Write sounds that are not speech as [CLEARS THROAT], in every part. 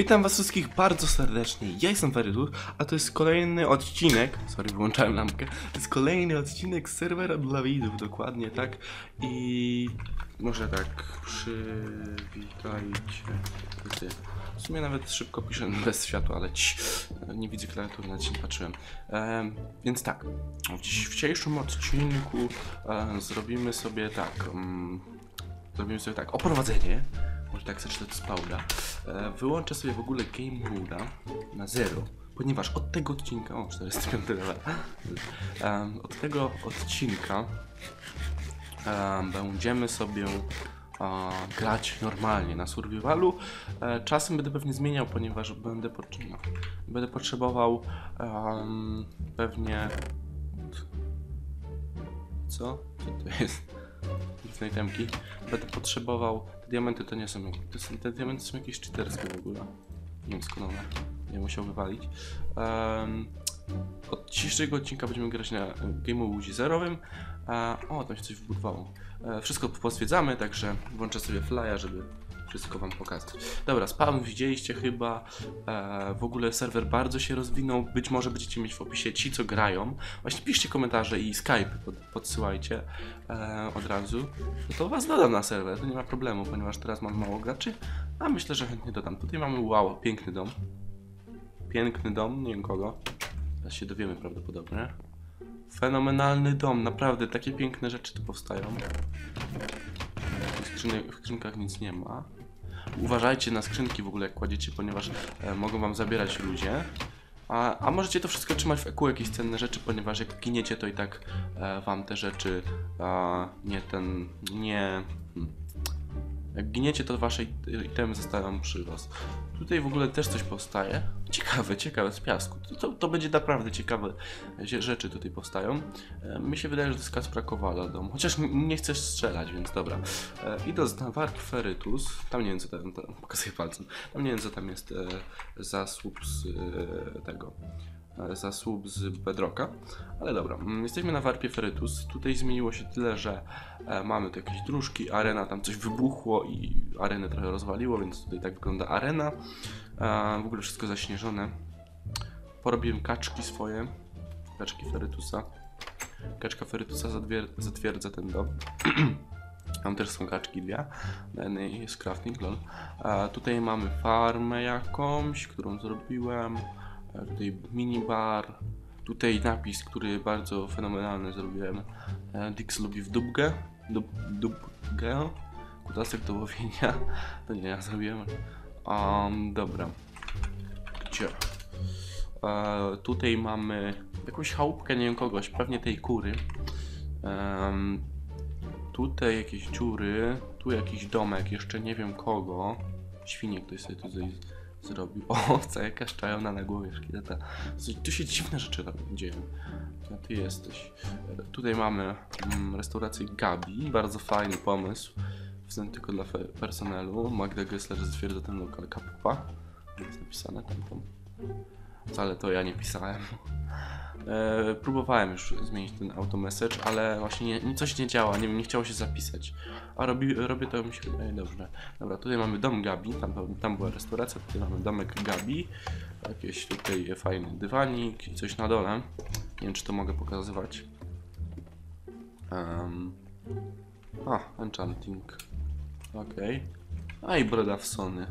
Witam was wszystkich bardzo serdecznie. Ja jestem Ferydus, a to jest kolejny odcinek. Sorry, wyłączałem lampkę. To jest kolejny odcinek serwera dla widzów, dokładnie tak. I może tak przywitajcie. W sumie nawet szybko piszę bez światła, ale ci, nie widzę klawiatury, nawet nie patrzyłem. Em, więc tak, w dzisiejszym odcinku e, zrobimy sobie tak. mm, Zrobimy sobie tak, oprowadzenie. Może tak zacznę z Paula. E, wyłączę sobie w ogóle Game Mooda na zero, ponieważ od tego odcinka, o 45 level, Em, od tego odcinka em, będziemy sobie grać normalnie na survivalu. E, czasem będę pewnie zmieniał, ponieważ będę, potrze- no, będę potrzebował em, pewnie... Co? Co to jest? Dziwne itemki. Będę potrzebował... Diamenty to nie są... jak- To są te diamenty są jakieś cheaterskie w ogóle. Nie wiem skąd one. Nie musiał wywalić. Em, od dzisiejszego odcinka będziemy grać na Game Łuzi zerowym. A, o, tam się coś wbudowało. E, wszystko pozwiedzamy, także włączę sobie flya, żeby wszystko wam pokazać. Dobra, spawn widzieliście chyba. E, w ogóle serwer bardzo się rozwinął. Być może będziecie mieć w opisie ci, co grają. Właśnie piszcie komentarze i Skype pod, podsyłajcie e, od razu. No to was dodam na serwer, to nie ma problemu, ponieważ teraz mam mało graczy. A myślę, że chętnie dodam. Tutaj mamy wow, piękny dom. Piękny dom, nie wiem kogo. Teraz się dowiemy prawdopodobnie. Fenomenalny dom, naprawdę takie piękne rzeczy tu powstają. W, w skrzynkach nic nie ma. Uważajcie na skrzynki w ogóle jak kładziecie, ponieważ e, mogą wam zabierać ludzie. A, a możecie to wszystko trzymać w EQ, jakieś cenne rzeczy, ponieważ jak giniecie, to i tak e, wam te rzeczy a, nie ten, nie... Jak giniecie, to wasze it- itemy zostają przy was. Tutaj w ogóle też coś powstaje. Ciekawe, ciekawe, z piasku. To, to, będzie naprawdę ciekawe zie- rzeczy tutaj powstają. E, mi się wydaje, że to jest Kaspra Kowala dom. Chociaż nie chcesz strzelać, więc dobra. E, idąc na Warp Ferytus, tam nie wiem co tam, tam [LAUGHS] pokazuję palcem. Tam nie wiem co tam jest e, z e, tego. E, Za słup z Bedrocka. Ale dobra, mm, jesteśmy na Warpie Ferytus. Tutaj zmieniło się tyle, że e, mamy tu jakieś dróżki, arena, tam coś wybuchło i arenę trochę rozwaliło, więc tutaj tak wygląda arena. E, w ogóle wszystko zaśnieżone. Porobiłem kaczki swoje, kaczki Ferytusa. Kaczka Ferytusa zatwierdza ten dom. [CLEARS THROAT] Tam też są kaczki dwie. Na jednej jest crafting, lol. A tutaj mamy farmę jakąś, którą zrobiłem. Tutaj minibar. Tutaj napis, który bardzo fenomenalny zrobiłem. E, Dix lubi w dubgę. Dub, dubgę. Kutasek do łowienia. [LAUGHS] To nie ja zrobiłem. Um, dobra. Gdzie? E, tutaj mamy jakąś chałupkę, nie wiem kogoś, pewnie tej kury. Tutaj jakieś dziury, tu jakiś domek, jeszcze nie wiem kogo. Świnie ktoś sobie tutaj zrobił. O, jakaś czajona na głowie szkieleta. Tu się dziwne rzeczy dzieją. A ty jesteś. Tutaj mamy mm, restaurację Gabi, bardzo fajny pomysł. Względnie tylko dla personelu. Magda Gessler zatwierdza ten lokal kapupa. Jest napisane tam, tam. Wcale to ja nie pisałem. E, próbowałem już zmienić ten automessage, ale właśnie nie, coś nie działa, nie, nie chciało się zapisać. A robi, robię to mi się wydaje dobrze. Dobra, tutaj mamy dom Gabi, tam, tam była restauracja, tutaj mamy domek Gabi. Jakieś tutaj fajny dywanik i coś na dole. Nie wiem, czy to mogę pokazywać. Um, a, enchanting. Okej. A i brodawsony.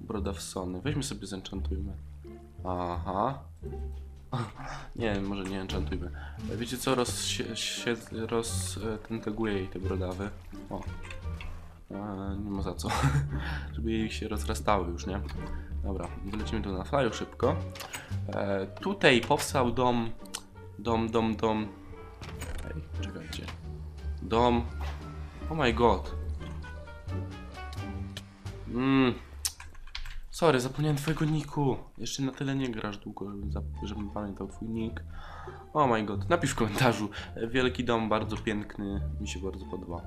Brodawsony. Weźmy sobie zenchantujmy. Aha. [LAUGHS] Nie, może nie enchantujmy. Wiecie co, roz, się, się, roz e, jej te brodawy. O. E, nie ma za co. [LAUGHS] Żeby jej się rozrastały już, nie? Dobra, wylecimy tu na flyu szybko. E, tutaj powstał dom... Dom, dom, dom... Ej, czekajcie. Dom... Oh my god. Mmm... Sorry, zapomniałem twojego niku. Jeszcze na tyle nie grasz długo, żebym, pamiętał twój nick. Oh my god, napisz w komentarzu. Wielki dom, bardzo piękny, mi się bardzo podoba.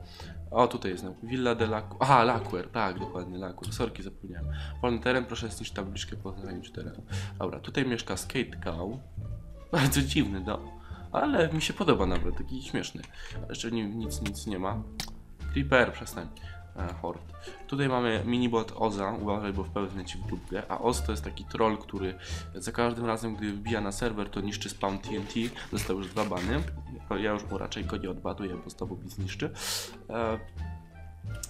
O, tutaj jest. Villa de Lac... Aha, Laquer, tak, dokładnie, Laquer. Sorki, zapomniałem. Wolny teren, proszę zniszczyć tabliczkę po zajęciu terenu. Dobra, tutaj mieszka Skate Cow. Bardzo dziwny dom. Ale mi się podoba nawet, taki śmieszny. Jeszcze ni- nic, nic nie ma. Creeper, przestań. E, hord. Tutaj mamy minibot Oza, uważaj, bo w pewnym ci w dupkę. A Oz to jest taki troll, który za każdym razem, gdy wbija na serwer, to niszczy spawn TNT. Został już dwa bany. Ja już mu raczej go nie odbaduję, bo znowu mi zniszczy. E,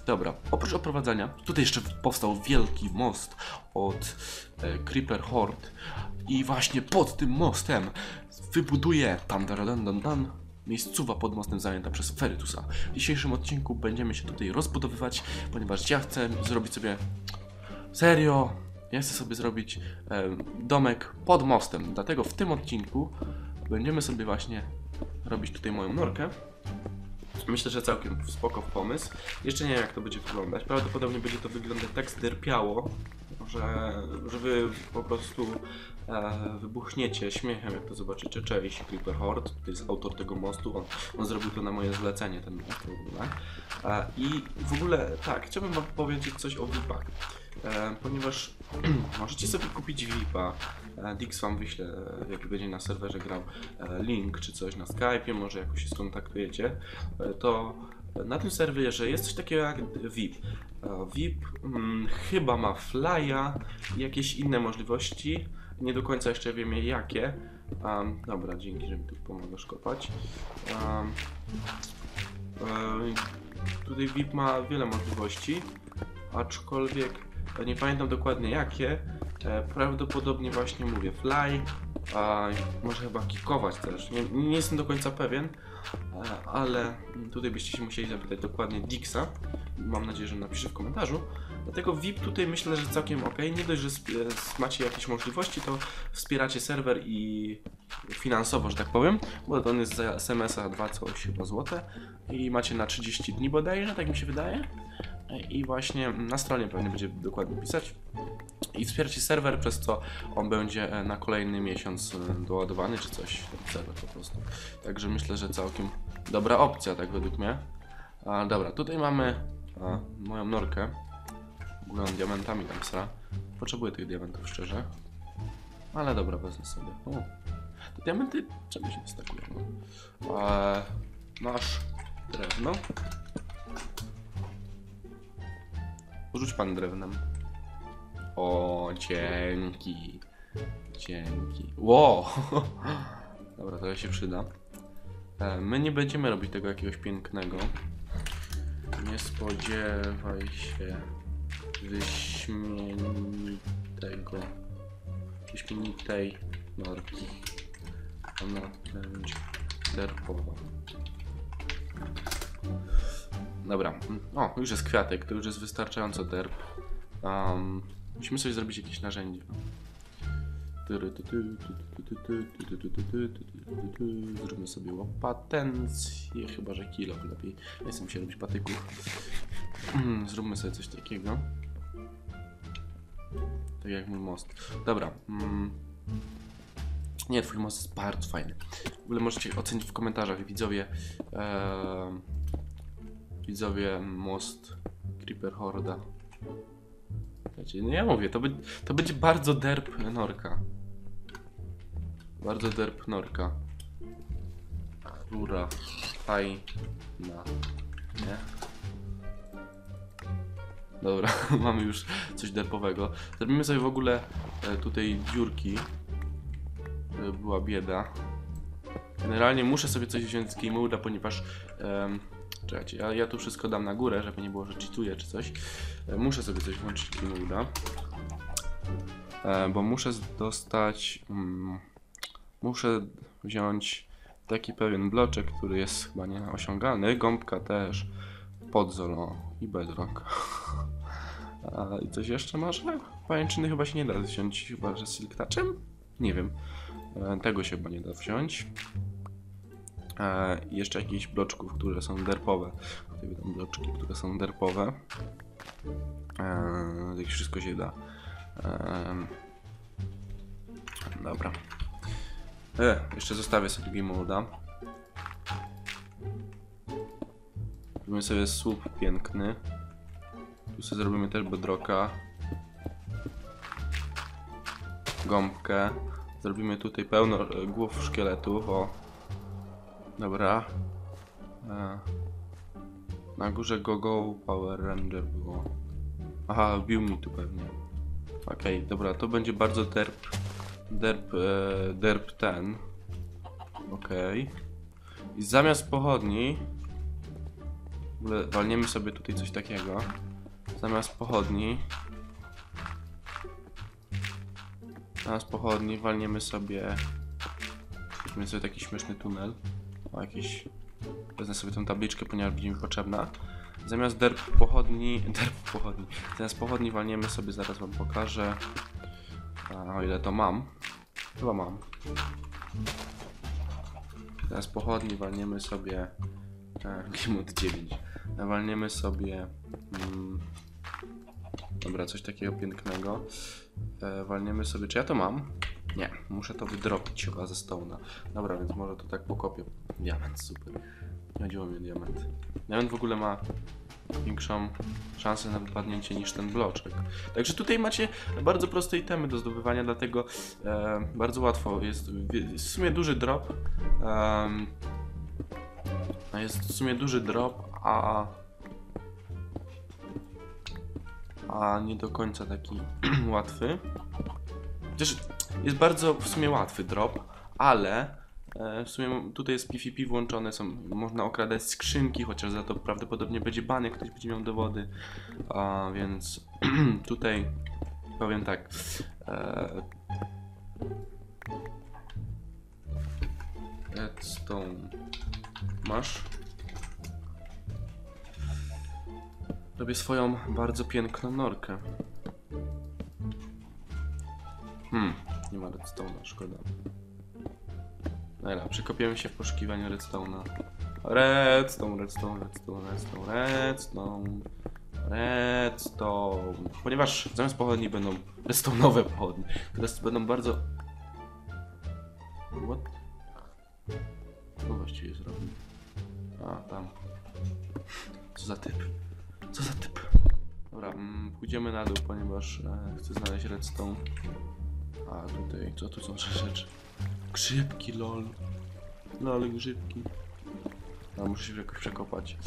Dobra, oprócz oprowadzania, tutaj jeszcze powstał wielki most od e, Creeper Horde i właśnie pod tym mostem wybuduję tam dan, dan, miejscowa pod mostem zajęta przez Ferytusa. W dzisiejszym odcinku będziemy się tutaj rozbudowywać, ponieważ ja chcę zrobić sobie serio, ja chcę sobie zrobić e, domek pod mostem, dlatego w tym odcinku będziemy sobie właśnie robić tutaj moją norkę. Myślę, że całkiem spoko pomysł. Jeszcze nie wiem jak to będzie wyglądać. Prawdopodobnie będzie to wyglądać tak zderpiało, że, że wy po prostu e, wybuchniecie śmiechem jak to zobaczycie. Cześć, Creeper Horde, to jest autor tego mostu, on, on zrobił to na moje zlecenie, ten most w. E, I w ogóle tak, chciałbym wam powiedzieć coś o VIP-ach. E, ponieważ [CLEARS THROAT] możecie sobie kupić VIP-a. E, Dix wam wyśle, e, jak będzie na serwerze grał, e, link czy coś na Skype'ie, może jakoś się skontaktujecie. E, to na tym serwerze jest coś takiego jak VIP. E, VIP mm, chyba ma flya i jakieś inne możliwości. Nie do końca jeszcze wiemy jakie. Um, dobra, dzięki, że mi tu pomagasz kopać. Um, tutaj VIP ma wiele możliwości, aczkolwiek e, nie pamiętam dokładnie jakie. Prawdopodobnie właśnie mówię fly, a może chyba kikować też. Nie, nie jestem do końca pewien, e, ale tutaj byście się musieli zapytać dokładnie Dixa. Mam nadzieję, że napisze w komentarzu. Dlatego VIP tutaj myślę, że całkiem ok. Nie dość, że e, macie jakieś możliwości, to wspieracie serwer i finansowo, że tak powiem, bo on jest za SMS-a 2 coś chyba złote i macie na 30 dni bodajże, tak mi się wydaje. E, I właśnie na stronie pewnie będzie dokładnie pisać. I wspieracie serwer, przez co on będzie e, na kolejny miesiąc e, doładowany, czy coś, serwer po prostu. Także myślę, że całkiem dobra opcja, tak według mnie. A, dobra, tutaj mamy a, moją norkę. On diamentami tam sra. Potrzebuję tych diamentów, szczerze. Ale dobra, wezmę sobie. O, te diamenty czegoś nie stakują. No. A, masz drewno. Rzuć pan drewnem. O, dzięki. Dzięki. Wow! [LAUGHS] Dobra, to się przyda. E, My nie będziemy robić tego jakiegoś pięknego. Nie spodziewaj się wyśmienitego, wyśmienitej norki. Ona będzie derpowa. Dobra. O, już jest kwiatek, to już jest wystarczająco derp. Um, musimy sobie zrobić jakieś narzędzie. Zróbmy sobie łapatencję, chyba że kilo lepiej. Nie chcę się robić patyków. Zróbmy sobie coś takiego. Tak jak mój most. Dobra. Mm. Nie, twój most jest bardzo fajny. W ogóle możecie ocenić w komentarzach, widzowie. em, widzowie, most Creeper Horda. Nie ja mówię, to, be, to będzie bardzo derp norka. Bardzo derp norka. Rura. Fajna. Nie? Dobra, [LAUGHS] mamy już coś derpowego. Zrobimy sobie w ogóle e, tutaj dziurki. Żeby była bieda. Generalnie muszę sobie coś wziąć z Game Mode'a, ponieważ Czekajcie, ja, ja tu wszystko dam na górę, żeby nie było, że cheatuję czy coś. E, Muszę sobie coś włączyć Keynote'a. E, Bo muszę dostać... Mm, muszę wziąć taki pewien bloczek, który jest chyba nieosiągalny. Gąbka też. Podzolo i bedrock. [LAUGHS] A, I coś jeszcze może? Pajęczyny chyba się nie da wziąć, chyba że silk touchem? Nie wiem. E, Tego się chyba nie da wziąć. E, jeszcze jakichś bloczków, które są derpowe. Tutaj będą bloczki, które są derpowe. E, jak wszystko się da. E, dobra. E, jeszcze zostawię sobie game moda. Zrobimy sobie słup piękny. Tu sobie zrobimy też bedrocka. Gąbkę. Zrobimy tutaj pełno e, głów szkieletów. O, Dobra. E, Na górze GoGo Power Ranger było. Aha, wbił mi tu pewnie. Okej, dobra, to będzie bardzo derp. Derp, e, derp ten. Okej. I zamiast pochodni. W ogóle walniemy sobie tutaj coś takiego. Zamiast pochodni. Zamiast pochodni walniemy sobie. Weźmy sobie taki śmieszny tunel. O jakiś. Wezmę sobie tą tabliczkę, ponieważ będzie mi potrzebna. Zamiast derp pochodni. [LAUGHS] Derp pochodni. Zamiast pochodni walniemy sobie, zaraz wam pokażę. A, o ile to mam. Chyba mam. Zamiast pochodni walniemy sobie. E, [LAUGHS] Gimut 9. Walniemy sobie. Mm, dobra, coś takiego pięknego. E, walniemy sobie. Czy ja to mam? Nie, muszę to wydropić chyba ze Stone'a. Dobra, więc może to tak pokopię. Diament, super. Nie chodziło mi o diament. Diament w ogóle ma większą szansę na wypadnięcie niż ten bloczek. Także tutaj macie bardzo proste itemy do zdobywania, dlatego e, bardzo łatwo jest. W sumie duży drop. no jest w sumie duży drop, a. A nie do końca taki [CLEARS THROAT] łatwy. Chociaż jest bardzo w sumie łatwy drop, ale e, w sumie tutaj jest PvP włączone, są, można okradać skrzynki, chociaż za to prawdopodobnie będzie bany, ktoś będzie miał dowody. A więc [CLEARS THROAT] tutaj powiem tak. E, redstone masz. Robię swoją bardzo piękną norkę. Ma redstone'a, szkoda. Dobra, przekopiemy się w poszukiwaniu redstone'a. Redstone, redstone, redstone, redstone, redstone, redstone. Ponieważ zamiast pochodni będą redstone'owe pochodnie, które będą bardzo... What? Co właściwie zrobił? A, tam. Co za typ? Co za typ? Dobra, mm, pójdziemy na dół, ponieważ e, chcę znaleźć redstone. A tutaj, co tu są rzeczy? Grzybki, lol. Lol, grzybki. A muszę się jakoś przekopać.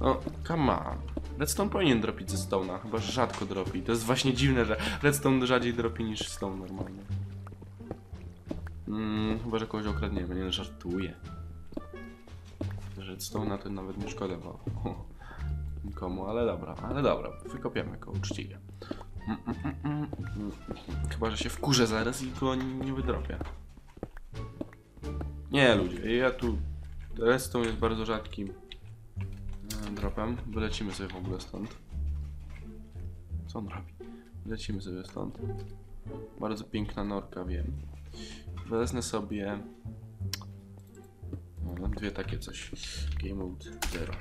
No, come on. Redstone powinien dropić ze stone'a, chyba że rzadko dropi. To jest właśnie dziwne, że redstone rzadziej dropi niż stone normalnie. Mm, chyba, że kogoś okradniemy, nie żartuję. Redstone'a to nawet nie szkoda bo nikomu, ale dobra, ale dobra, wykopiemy go uczciwie. Mm, mm, mm, mm, mm. Chyba, że się wkurzę zaraz i go nie wydropię. Nie, ludzie, ja tu... Redstone jest bardzo rzadkim e, dropem. Wylecimy sobie w ogóle stąd. Co on robi? Wylecimy sobie stąd. Bardzo piękna norka, wiem. Wezmę sobie... No, dwie takie coś. Game mode 0.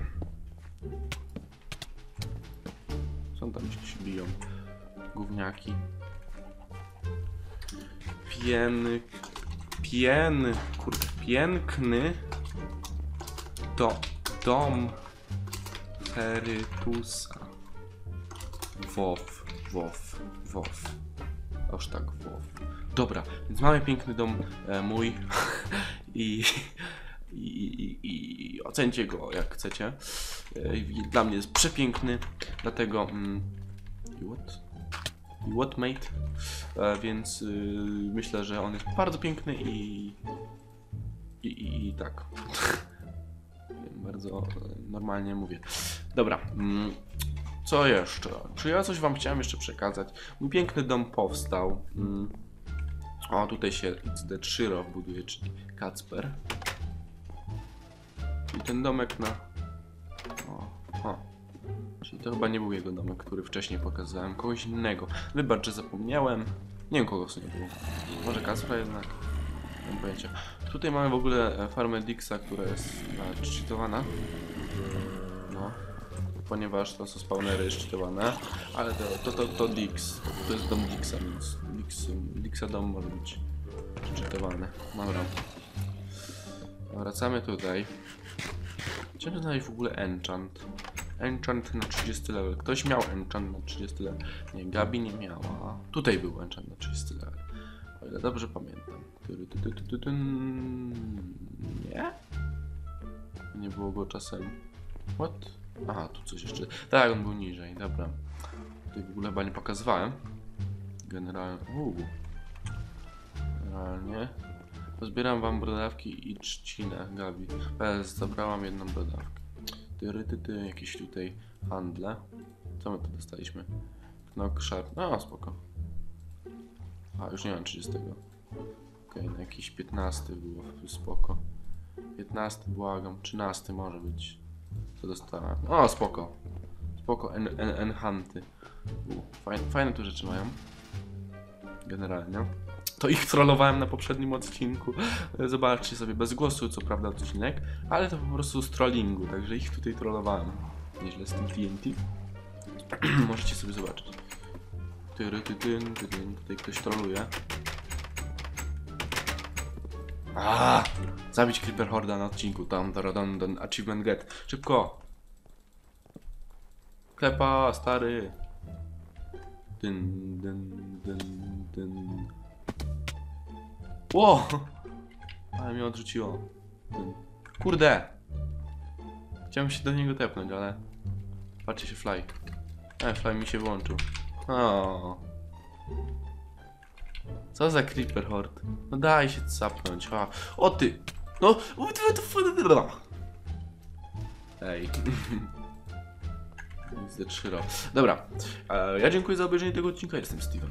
Są tam się biją gówniaki. Pieny... Pieny... Kurde, piękny... To... Dom... Ferytusa. Wow, wow, wow. Aż tak wow. Dobra, więc mamy piękny dom e, mój [LAUGHS] i, i, i, i ocencie go jak chcecie. E, dla mnie jest przepiękny, dlatego... Mm, what? I what mate? E, więc y, myślę, że on jest bardzo piękny i... I, i, i tak. [LAUGHS] bardzo e, normalnie mówię. Dobra. Mm, co jeszcze? Czy ja coś wam chciałem jeszcze przekazać? Mój piękny dom powstał. Mm. O, tutaj się XD3 ROW buduje, czyli Kacper. I ten domek na... Czyli to chyba nie był jego domek, który wcześniej pokazałem. Kogoś innego. Wybacz, że zapomniałem. Nie wiem kogo w sumie było. Może Kacpra jednak? Nie mam pojęcia. Tutaj mamy w ogóle e, farmę Dixa, która jest e, cheatowana. No. Ponieważ to są spawnery cheatowane. Ale to, to, to, to Dix. To jest dom Dixa, więc Dix, Dixa dom może być cheatowany. Dobra. Wracamy tutaj. Chciałem znaleźć w ogóle enchant. Enchant na 30 level. Ktoś miał enchant na 30 level. Nie, Gabi nie miała. Tutaj był enchant na 30 level. O ile dobrze pamiętam. Nie? Nie było go czasem. What? Aha, tu coś jeszcze. Tak, on był niżej, dobra. Tutaj w ogóle chyba nie pokazywałem. Generalnie. Uuu. Generalnie. Pozbieram wam brodawki i trzcinę, Gabi. Zabrałam jedną brodawkę. Tyry, ty, ty, jakieś tutaj handle. Co my tu dostaliśmy? Knock Sharp. No, spoko. A, już nie mam 30. Okej, no jakiś 15 było, spoko. 15, błagam. 13 może być. Co dostałem? O, spoko. Spoko, en, en, Fajne, fajne tu rzeczy mają. Generalnie. To ich trollowałem na poprzednim odcinku. Zobaczcie sobie bez głosu, co prawda odcinek, ale to po prostu z trollingu, także ich tutaj trollowałem. Nieźle z tym TNT. [CLEARS THROAT] Możecie sobie zobaczyć. Tyry, ty, tyn, ty, tyn. Tutaj ktoś troluje. A, Zabić Creeper Horda na odcinku. Tam, tam, tam, tam, achievement get. Szybko! Klepa, stary! Dyn, dyn, dyn, dyn. Ło! Ale mnie odrzuciło. Kurde! Chciałem się do niego tepnąć, ale... Patrzcie się, fly. E, fly mi się włączył. O. Co za creeper horde? No daj się zapnąć. Ha. O ty! No! Ej. [LAUGHS] Widzę trzy ro. Dobra. E, ja dziękuję za obejrzenie tego odcinka. Jestem Steven.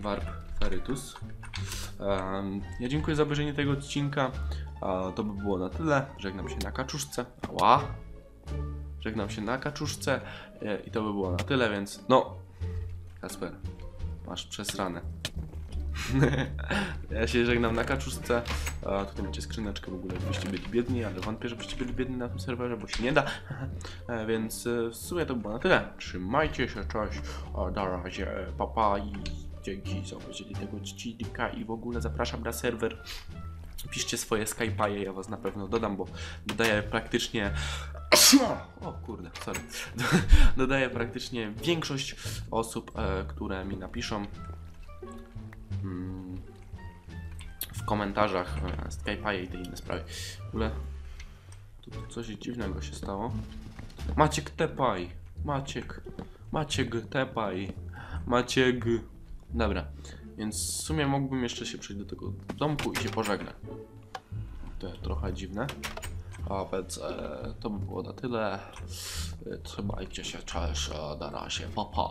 Warp Ferritus. Ja dziękuję za obejrzenie tego odcinka. To by było na tyle. Żegnam się na kaczuszce. Ała. Żegnam się na kaczuszce. E, I to by było na tyle, więc no. Kasper, masz przesrane. [LAUGHS] ja się żegnam na kaczuszce. A, tutaj macie skrzyneczkę w ogóle, jakbyście byli biedni, ale wątpię, żebyście byli biedni na tym serwerze, bo się nie da. [LAUGHS] e, więc e, w sumie to było na tyle. Trzymajcie się, cześć. A, na razie, papa i za obejrzenie tego odcinka i w ogóle zapraszam na serwer. Piszcie swoje Skype'e, ja was na pewno dodam, bo dodaję praktycznie... [COUGHS] O kurde, sorry. [LAUGHS] Dodaję praktycznie większość osób, e, które mi napiszą mm, w komentarzach e, Skype'a i te inne sprawy. W ogóle tu coś dziwnego się stało. Maciek Tepaj. Maciek. Maciek Tepaj. Maciek. Dobra. Więc w sumie mógłbym jeszcze się przejść do tego domku i się pożegnać. To jest trochę dziwne. A więc e, to by było na tyle. E, Trzymajcie się, cześć, e, na razie, pa. [LAUGHS]